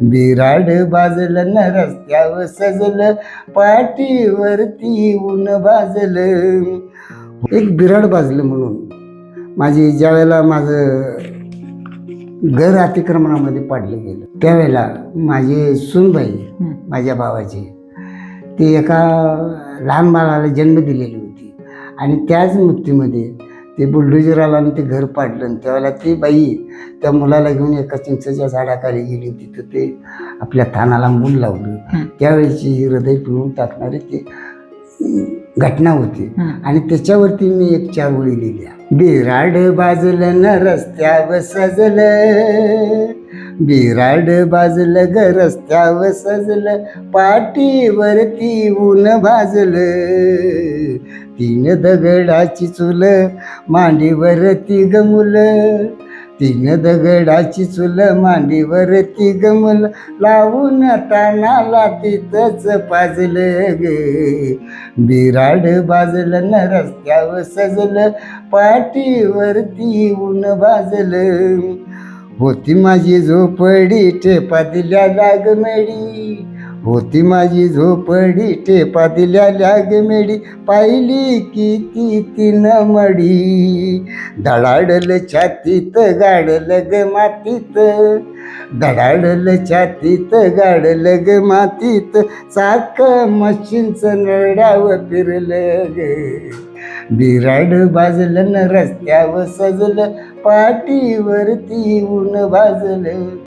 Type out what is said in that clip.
बिराड बाजलं न रस्त्यावर सजलं पाठीवरती ऊन भाजलं एक बिराड बाजलं म्हणून माझी ज्या वेळेला माझं घर अतिक्रमणामध्ये पाडलं गेलं त्यावेळेला माझी सूनबाई माझ्या भावाची ती एका लहान बाळाला जन्म दिलेली होती. आणि त्याच मृत्यूमध्ये ते बुलडोजर आला आणि ते घर पाडलं आणि त्यावेळेला ती बाई त्या मुलाला घेऊन एका चिंचेच्या झाडाखाली गेली. तर ते आपल्या थानाला मूल लावलं. त्यावेळेची हृदय पिळून टाकणारी ती घटना होती. आणि त्याच्यावरती मी एक चार ओळी लिहिल्या. बिराड बाजलं न रस्त्यावर सजलं. बिराड बाजलं ग रस्त्यावर सजलं. पाठीवरती ऊन भाजलं. तीन दगडाची चुल मांडीवरती गमुल. तीन दगडाची चुल मांडीवरती गमल. लावून तानाला तिथंच पाजलं ग. बिराड बाजलं न रस्त्यावर सजलं पाठीवरती ऊन भाजलं. होती माझी झोपडी टेपा दिल्या लागमेडी होती माझी झोपडी टेपा दिल्या लागमेडी पाहिली की किती तीन मडी धडाडल छातीत गाडल ग मातीत. धडाडल छातीत गाडल ग मातीत. चाक मशीनचं नरड्याव फिरलं ग. बिराड भाजलं न रस्त्यावर सजलं पाठीवरती ऊन भाजलं.